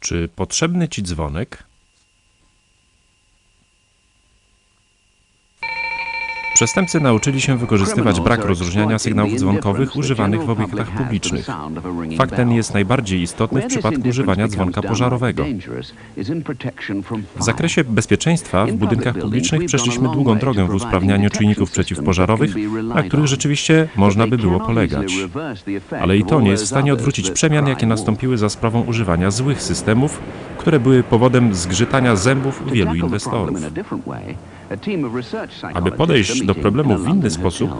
Czy potrzebny ci dzwonek? Przestępcy nauczyli się wykorzystywać brak rozróżniania sygnałów dzwonkowych używanych w obiektach publicznych. Fakt ten jest najbardziej istotny w przypadku używania dzwonka pożarowego. W zakresie bezpieczeństwa w budynkach publicznych przeszliśmy długą drogę w usprawnianiu czujników przeciwpożarowych, na których rzeczywiście można by było polegać. Ale i to nie jest w stanie odwrócić przemian, jakie nastąpiły za sprawą używania złych systemów, które były powodem zgrzytania zębów wielu inwestorów. Aby podejść do problemu w inny sposób,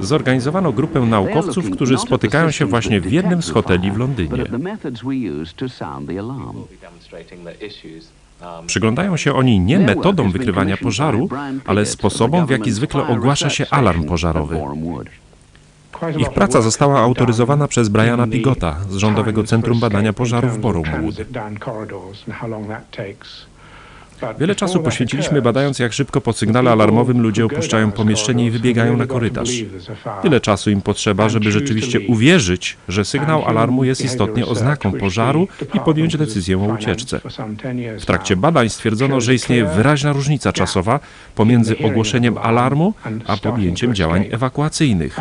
zorganizowano grupę naukowców, którzy spotykają się właśnie w jednym z hoteli w Londynie. Przyglądają się oni nie metodom wykrywania pożaru, ale sposobom, w jaki zwykle ogłasza się alarm pożarowy. Ich praca została autoryzowana przez Briana Pigota z Rządowego Centrum Badania Pożarów w Bournemouth. Wiele czasu poświęciliśmy badając, jak szybko po sygnale alarmowym ludzie opuszczają pomieszczenie i wybiegają na korytarz. Tyle czasu im potrzeba, żeby rzeczywiście uwierzyć, że sygnał alarmu jest istotnie oznaką pożaru i podjąć decyzję o ucieczce. W trakcie badań stwierdzono, że istnieje wyraźna różnica czasowa pomiędzy ogłoszeniem alarmu a podjęciem działań ewakuacyjnych.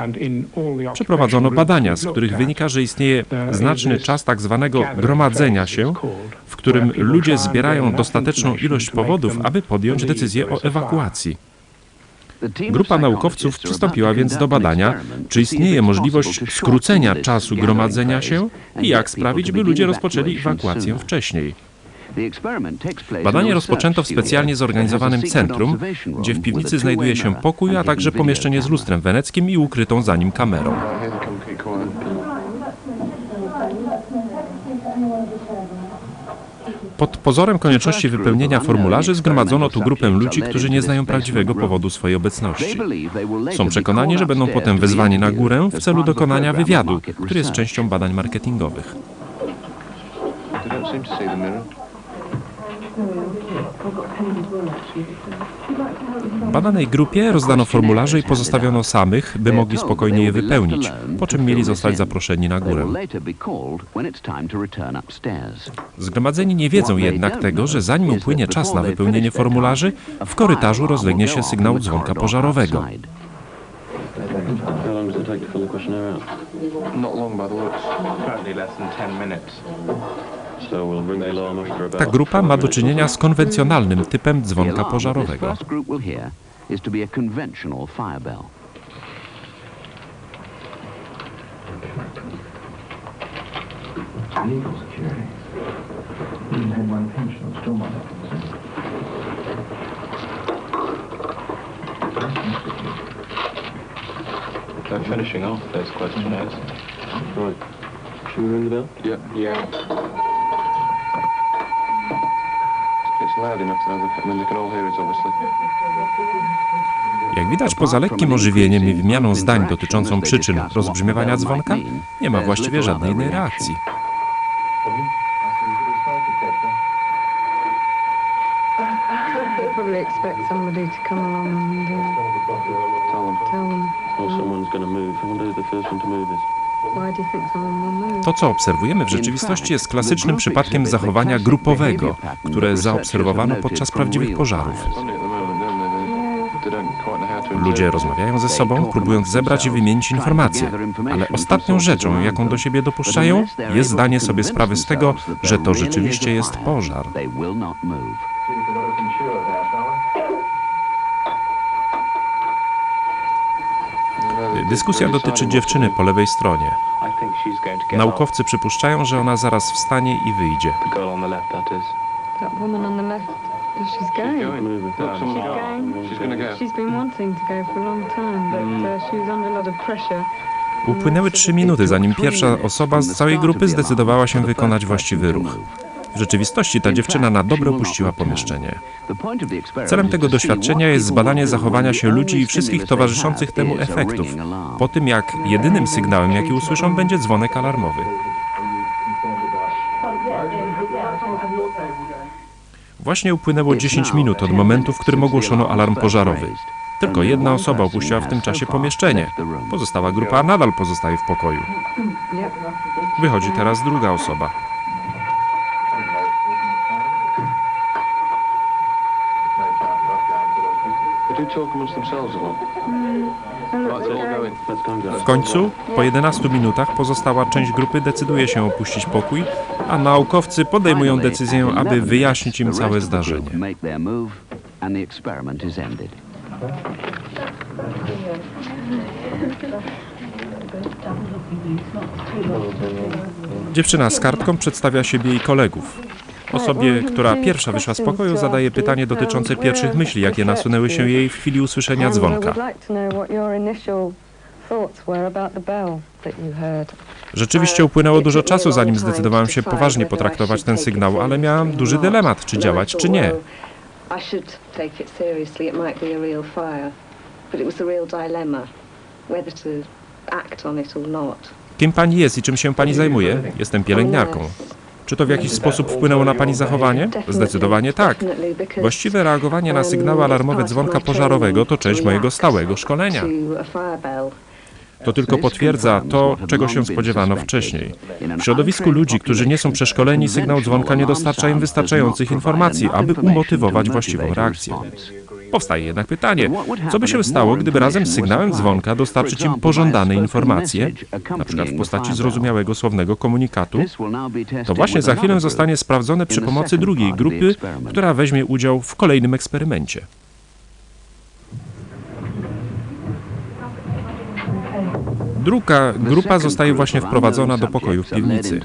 Przeprowadzono badania, z których wynika, że istnieje znaczny czas tak zwanego gromadzenia się, w którym ludzie zbierają dostateczną ilość powodów, aby podjąć decyzję o ewakuacji. Grupa naukowców przystąpiła więc do badania, czy istnieje możliwość skrócenia czasu gromadzenia się i jak sprawić, by ludzie rozpoczęli ewakuację wcześniej. Badanie rozpoczęto w specjalnie zorganizowanym centrum, gdzie w piwnicy znajduje się pokój, a także pomieszczenie z lustrem weneckim i ukrytą za nim kamerą. Pod pozorem konieczności wypełnienia formularzy zgromadzono tu grupę ludzi, którzy nie znają prawdziwego powodu swojej obecności. Są przekonani, że będą potem wezwani na górę w celu dokonania wywiadu, który jest częścią badań marketingowych. Badanej grupie rozdano formularze i pozostawiono samych, by mogli spokojnie je wypełnić, po czym mieli zostać zaproszeni na górę. Zgromadzeni nie wiedzą jednak tego, że zanim upłynie czas na wypełnienie formularzy, w korytarzu rozlegnie się sygnał dzwonka pożarowego. How long does it take to fill the questionnaire out? Not long by the looks. Less than 10 minutes. Ta grupa ma do czynienia z konwencjonalnym typem dzwonka pożarowego. They're finishing off those questionnaires. Right. Should we ring the bell? Yeah. Yeah. Loud enough can all hear it, obviously. Jak widać, poza lekkim ożywieniem i wymianą zdań dotyczącą przyczyn rozbrzmiewania dzwonka, nie ma właściwie żadnej innej reakcji. They probably expect somebody to come along and uh, Tell them. tell them. Or someone's going to move. I wonder who the first one to move is. To, co obserwujemy w rzeczywistości, jest klasycznym przypadkiem zachowania grupowego, które zaobserwowano podczas prawdziwych pożarów. Ludzie rozmawiają ze sobą, próbując zebrać i wymienić informacje, ale ostatnią rzeczą, jaką do siebie dopuszczają, jest zdanie sobie sprawy z tego, że to rzeczywiście jest pożar. Dyskusja dotyczy dziewczyny po lewej stronie. Naukowcy przypuszczają, że ona zaraz wstanie i wyjdzie. Upłynęły trzy minuty, zanim pierwsza osoba z całej grupy zdecydowała się wykonać właściwy ruch. W rzeczywistości ta dziewczyna na dobre opuściła pomieszczenie. Celem tego doświadczenia jest zbadanie zachowania się ludzi i wszystkich towarzyszących temu efektów, po tym jak jedynym sygnałem, jaki usłyszą, będzie dzwonek alarmowy. Właśnie upłynęło 10 minut od momentu, w którym ogłoszono alarm pożarowy. Tylko jedna osoba opuściła w tym czasie pomieszczenie. Pozostała grupa nadal pozostaje w pokoju. Wychodzi teraz druga osoba. They do talk amongst themselves a lot. Right, they're all going. Let's go and go. W końcu, po 11 minutach, pozostała część grupy decyduje się opuścić pokój, a naukowcy podejmują decyzję, aby wyjaśnić im całe zdarzenie. Dziewczyna z kartką przedstawia siebie i kolegów. Osobie, która pierwsza wyszła z pokoju, zadaje pytanie dotyczące pierwszych myśli, jakie nasunęły się jej w chwili usłyszenia dzwonka. Rzeczywiście upłynęło dużo czasu, zanim zdecydowałem się poważnie potraktować ten sygnał, ale miałam duży dylemat, czy działać, czy nie. Kim pani jest i czym się pani zajmuje? Jestem pielęgniarką. Czy to w jakiś sposób wpłynęło na pani zachowanie? Zdecydowanie tak. Właściwe reagowanie na sygnały alarmowe dzwonka pożarowego to część mojego stałego szkolenia. To tylko potwierdza to, czego się spodziewano wcześniej. W środowisku ludzi, którzy nie są przeszkoleni, sygnał dzwonka nie dostarcza im wystarczających informacji, aby umotywować właściwą reakcję. Powstaje jednak pytanie, co by się stało, gdyby razem z sygnałem dzwonka dostarczyć im pożądane informacje, na przykład w postaci zrozumiałego słownego komunikatu? To właśnie za chwilę zostanie sprawdzone przy pomocy drugiej grupy, która weźmie udział w kolejnym eksperymencie. Druga grupa zostaje właśnie wprowadzona do pokoju w piwnicy.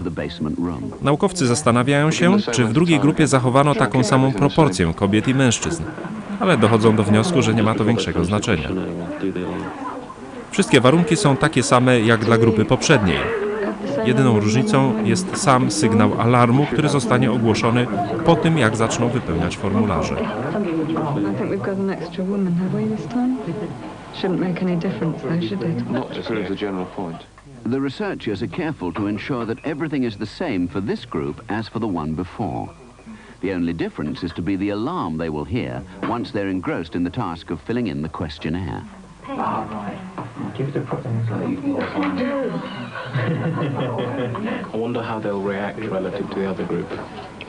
Naukowcy zastanawiają się, czy w drugiej grupie zachowano taką samą proporcję kobiet i mężczyzn, ale dochodzą do wniosku, że nie ma to większego znaczenia. Wszystkie warunki są takie same jak dla grupy poprzedniej. Jedyną różnicą jest sam sygnał alarmu, który zostanie ogłoszony po tym, jak zaczną wypełniać formularze. The researchers are careful to ensure that everything is the same for this group as for the one before. The only difference is to be the alarm they will hear once they're engrossed in the task of filling in the questionnaire. Give it a put in. I wonder how they'll react relative to the other group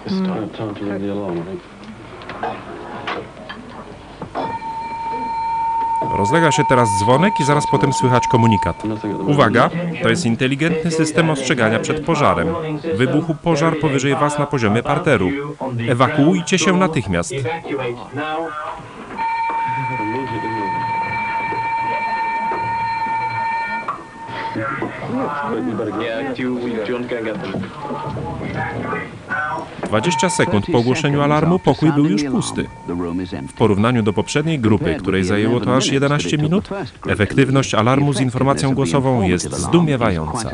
this hmm. time. Time, time to ring the alarm, I think. Rozlega się teraz dzwonek i zaraz potem słychać komunikat. Uwaga, to jest inteligentny system ostrzegania przed pożarem. Wybuchł pożar powyżej Was na poziomie parteru. Ewakuujcie się natychmiast. 20 sekund po ogłoszeniu alarmu pokój był już pusty. W porównaniu do poprzedniej grupy, której zajęło to aż 11 minut, efektywność alarmu z informacją głosową jest zdumiewająca.